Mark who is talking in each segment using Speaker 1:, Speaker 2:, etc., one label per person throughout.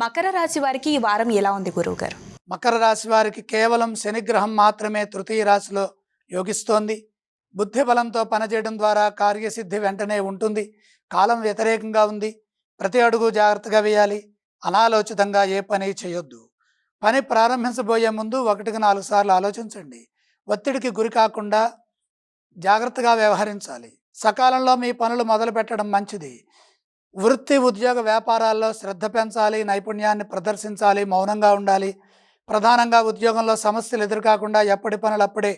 Speaker 1: మకర రాశి వారికి ఈ వారం ఎలా ఉంది గురువు గారు
Speaker 2: మకర రాశి వారికి కేవలం శనిగ్రహం మాత్రమే తృతీయ రాశిలో యోగిస్తోంది. బుద్ధి బలంతో పనిచేయడం ద్వారా కార్యసిద్ధి వెంటనే ఉంటుంది. కాలం వ్యతిరేకంగా ఉంది. ప్రతి అడుగు జాగ్రత్తగా వేయాలి. అనాలోచితంగా ఏ పని చేయొద్దు. పని ప్రారంభించబోయే ముందు ఒకటికి నాలుగు సార్లు ఆలోచించండి. ఒత్తిడికి గురి కాకుండా జాగ్రత్తగా వ్యవహరించాలి. సకాలంలో మీ పనులు మొదలు పెట్టడం మంచిది. వృత్తి ఉద్యోగ వ్యాపారాల్లో శ్రద్ధ పెంచాలి నైపుణ్యాన్ని ప్రదర్శించాలి మౌనంగా ఉండాలి. ప్రధానంగా ఉద్యోగంలో సమస్యలు ఎదురుకాకుండా ఎప్పటి పనులు అప్పుడే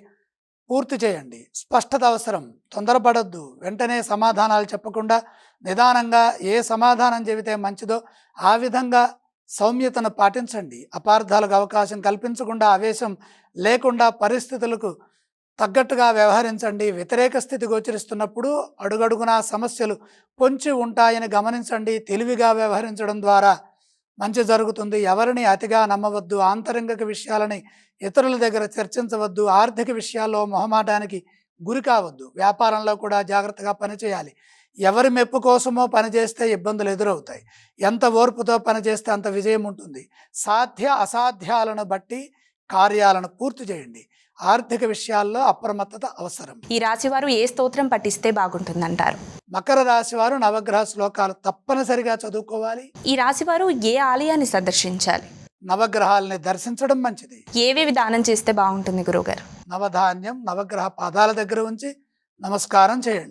Speaker 2: పూర్తి చేయండి. స్పష్టత అవసరం. తొందరపడొద్దు. వెంటనే సమాధానాలు చెప్పకుండా నిదానంగా ఏ సమాధానం చెబితే మంచిదో ఆ విధంగా సౌమ్యతను పాటించండి. అపార్థాలకు అవకాశం కల్పించకుండా ఆవేశం లేకుండా పరిస్థితులకు తగ్గట్టుగా వ్యవహరించండి. వ్యతిరేక స్థితి గోచరిస్తున్నప్పుడు అడుగడుగునా సమస్యలు పొంచి ఉంటాయని గమనించండి. తెలివిగా వ్యవహరించడం ద్వారా మంచి జరుగుతుంది. ఎవరిని అతిగా నమ్మవద్దు. ఆంతరంగిక విషయాలని ఇతరుల దగ్గర చర్చించవద్దు. ఆర్థిక విషయాల్లో మొహమాటానికి గురి కావద్దు. వ్యాపారంలో కూడా జాగ్రత్తగా పనిచేయాలి ఎవరి మెప్పు కోసమో పనిచేస్తే ఇబ్బందులు ఎదురవుతాయి. ఎంత ఓర్పుతో పనిచేస్తే అంత విజయం ఉంటుంది. సాధ్య అసాధ్యాలను బట్టి కార్యాలను పూర్తి చేయండి. ఆర్థిక విషయాల్లో అప్రమత్తత అవసరం.
Speaker 1: ఈ రాశి వారు ఏ స్తోత్రం పఠిస్తే బాగుంటుందంటారు?
Speaker 2: మకర రాశి వారు నవగ్రహ శ్లోకాలు తప్పనిసరిగా చదువుకోవాలి.
Speaker 1: ఈ రాశి వారు ఏ ఆలయాన్ని సందర్శించాలి?
Speaker 2: నవగ్రహాలని దర్శించడం మంచిది.
Speaker 1: ఏవేవి దానం చేస్తే బాగుంటుంది గురువు గారు
Speaker 2: నవధాన్యం నవగ్రహ పాదాల దగ్గర ఉంచి నమస్కారం చేయండి.